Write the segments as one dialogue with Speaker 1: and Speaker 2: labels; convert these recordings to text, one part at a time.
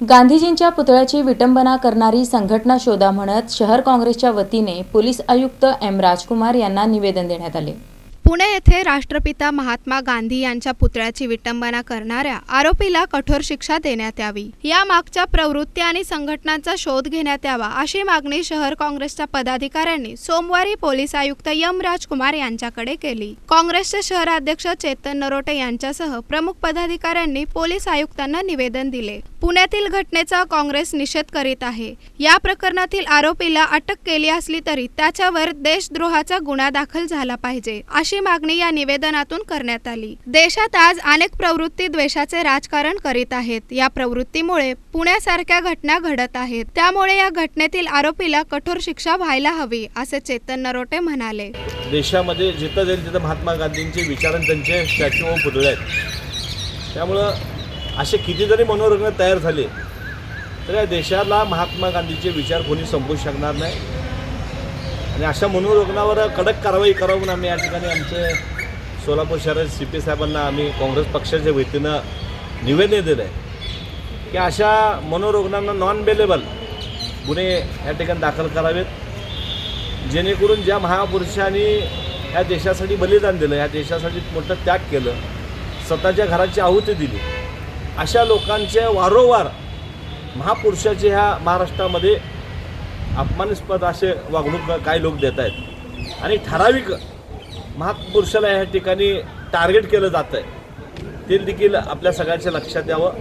Speaker 1: गांधीजींच्या पुतळ्याची विटंबना करणारी संघटना शोधा म्हणत शहर काँग्रेसच्या वतीने पोलीस आयुक्त एम राजकुमार यांना निवेदन देण्यात आले.
Speaker 2: पुणे येथे राष्ट्रपिता महात्मा गांधी यांच्या पुतळ्याची विटंबना करणाऱ्या आरोपीला कठोर शिक्षा देण्यात यावी. या मागच्या प्रवृत्ती आणि संघटनांचा शोध घेण्यात यावा अशी मागणी शहर काँग्रेसच्या पदाधिकाऱ्यांनी सोमवारी पोलीस आयुक्त यम राजकुमार यांच्याकडे केली. काँग्रेसचे शहराध्यक्ष चेतन नरोटे यांच्यासह प्रमुख पदाधिकाऱ्यांनी पोलीस आयुक्तांना निवेदन दिले. पुण्यातील घटनेचा काँग्रेस निषेध करीत आहे. या प्रकरणातील आरोपीला अटक केली असली तरी त्याच्यावर देशद्रोहाचा गुन्हा दाखल झाला पाहिजे अशी मागणी या निवेदनातून करण्यात आली. देशात आज अनेक प्रवृत्ती द्वेषाचे राजकारण करीत आहेत. या प्रवृत्तीमुळे पुण्यासारख्या घटना घडत आहेत. त्यामुळे या घटनेतील आरोपीला कठोर शिक्षा व्हायला हवी असे चेतन नरोटे म्हणाले.
Speaker 3: देशामध्ये जिथं जाईल तिथं महात्मा गांधींचे विचार त्यांचे स्टॅच्यू व पुतळे आहेत. त्यामुळं असे कितीतरी मनोरंजन तयार झाले तर या देशाला महात्मा गांधीचे विचार कोणी संपू शकणार नाही. आणि अशा मनोरुग्णावर कडक कारवाई करावं म्हणून आम्ही या ठिकाणी आमचे सोलापूर शहरात सी पी साहेबांना आम्ही काँग्रेस पक्षाच्या वतीनं निवेदन दिलं आहे की अशा मनोरुग्णांना नॉन बेलेबल गुन्हे या ठिकाणी दाखल करावेत. जेणेकरून ज्या महापुरुषांनी ह्या देशासाठी बलिदान दिलं ह्या देशासाठी मोठं त्याग केलं स्वतःच्या घराची आहुती दिली अशा लोकांचे वारंवार महापुरुषाचे ह्या महाराष्ट्रामध्ये अपमानास्पद असे वागणूक काही लोक देत आहेत. आणि ठराविक महापुरुषाला ह्या ठिकाणी टार्गेट केलं जातं आहे. ते देखील आपल्या सगळ्यांच्या लक्षात यावं.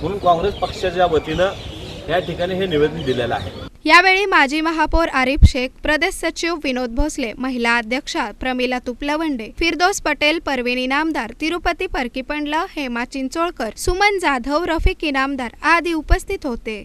Speaker 3: म्हणून काँग्रेस पक्षाच्या वतीनं या ठिकाणी हे निवेदन दिलेलं आहे.
Speaker 2: यावेळी माजी महापौर आरिफ शेख प्रदेश सचिव विनोद भोसले महिला अध्यक्षा प्रमिला तुपलवंडे फिरदोस पटेल परवीन इनामदार तिरुपती परकीपंडला हेमा चिंचोळकर सुमन जाधव रफिक इनामदार आदी उपस्थित होते.